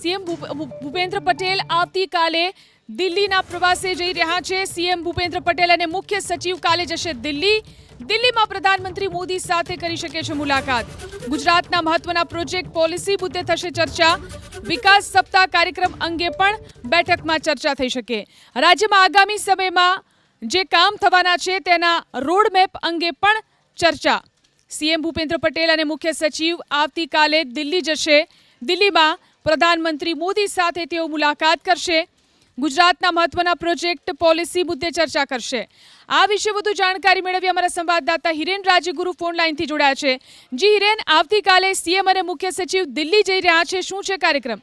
CM Bhupendra Patel આવતીકાલે દિલ્હીના પ્રવાસે જઈ રહ્યા છે. સીએમ ભૂપેન્દ્ર પટેલ અને મુખ્ય સચિવ કાલે જશે દિલ્હી. દિલ્હીમાં પ્રધાનમંત્રી મોદી સાથે કરી શકે છે મુલાકાત. ગુજરાતના મહત્વના પ્રોજેક્ટ પોલિસી મુદ્દે થશે ચર્ચા. વિકાસ સપ્તાહ કાર્યક્રમ અંગે પણ બેઠકમાં ચર્ચા થઈ શકે. રાજ્યમાં આગામી સમયમાં જે કામ થવાના છે તેના રોડમેપ અંગે પણ ચર્ચા. સીએમ ભૂપેન્દ્ર પટેલ અને મુખ્ય સચિવ આવતીકાલે દિલ્હી જશે. દિલ્હીમાં પ્રધાનમંત્રી મોદી સાથે તેઓ મુલાકાત કરશે. ગુજરાતના મહત્વના પ્રોજેક્ટ, પોલિસી મુદ્દે ચર્ચા કરશે. આ વિશે વધુ જાણકારી મેળવી અમારા સંવાદદાતા હિરેન રાજગુરુ ફોન લાઈનથી જોડાયા છે. જી હિરેન, આવતીકાલે સીએમ અને મુખ્ય સચિવ દિલ્હી જઈ રહ્યા છે. શું છે કાર્યક્રમ?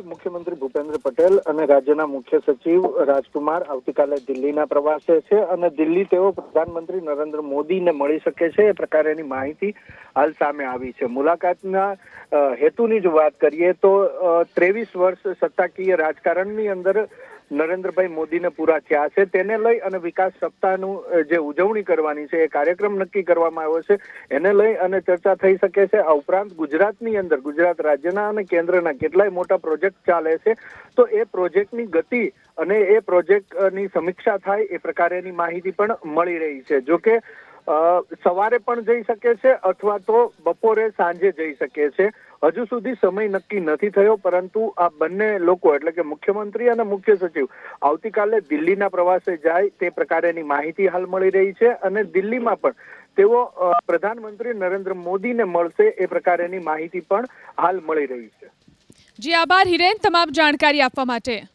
મુખ્યમંત્રી ભૂપેન્દ્ર પટેલ અને રાજ્યના મુખ્ય સચિવ રાજકુમાર આવતીકાલે દિલ્હીના પ્રવાસે છે અને દિલ્હી તેઓ પ્રધાનમંત્રી નરેન્દ્ર મોદીને મળી શકે છે એ પ્રકારેની માહિતી હાલ સામે આવી છે. મુલાકાતના હેતુની જો વાત કરીએ તો ત્રેવીસ વર્ષ સત્તાકીય રાજકારણની અંદર નરેન્દ્રભાઈ મોદીને પૂરા થયા છે. તેને લઈ અને વિકાસ સપ્તાહનું જે ઉજવણી કરવાની છે એ કાર્યક્રમ નક્કી કરવામાં આવ્યો છે. એને લઈ અને ચર્ચા થઈ શકે છે. આ ઉપરાંત ગુજરાતની અંદર ગુજરાત રાજ્યના અને કેન્દ્રના કેટલાય મોટા પ્રોજેક્ટ ચાલે છે. તો એ પ્રોજેક્ટની ગતિ અને એ પ્રોજેક્ટની સમીક્ષા થાય એ પ્રકારેની માહિતી પણ મળી રહી છે. જો કે અ, સવારે પણ જઈ શકે છે અથવા તો બપોરે, સાંજે જઈ શકે છે. હજુ સુધી સમય નક્કી નથી થયો, પરંતુ આ બંને લોકો, એટલે કે મુખ્યમંત્રી અને મુખ્ય સચિવ, આવતીકાલે દિલ્હીના પ્રવાસે જાય તે પ્રકારેની માહિતી હાલ મળી રહી છે અને દિલ્હીમાં પણ તેઓ પ્રધાનમંત્રી નરેન્દ્ર મોદીને મળશે એ પ્રકારેની માહિતી પણ હાલ મળી રહી છે. જી, આભાર હિરેન, તમામ જાણકારી આપવા માટે.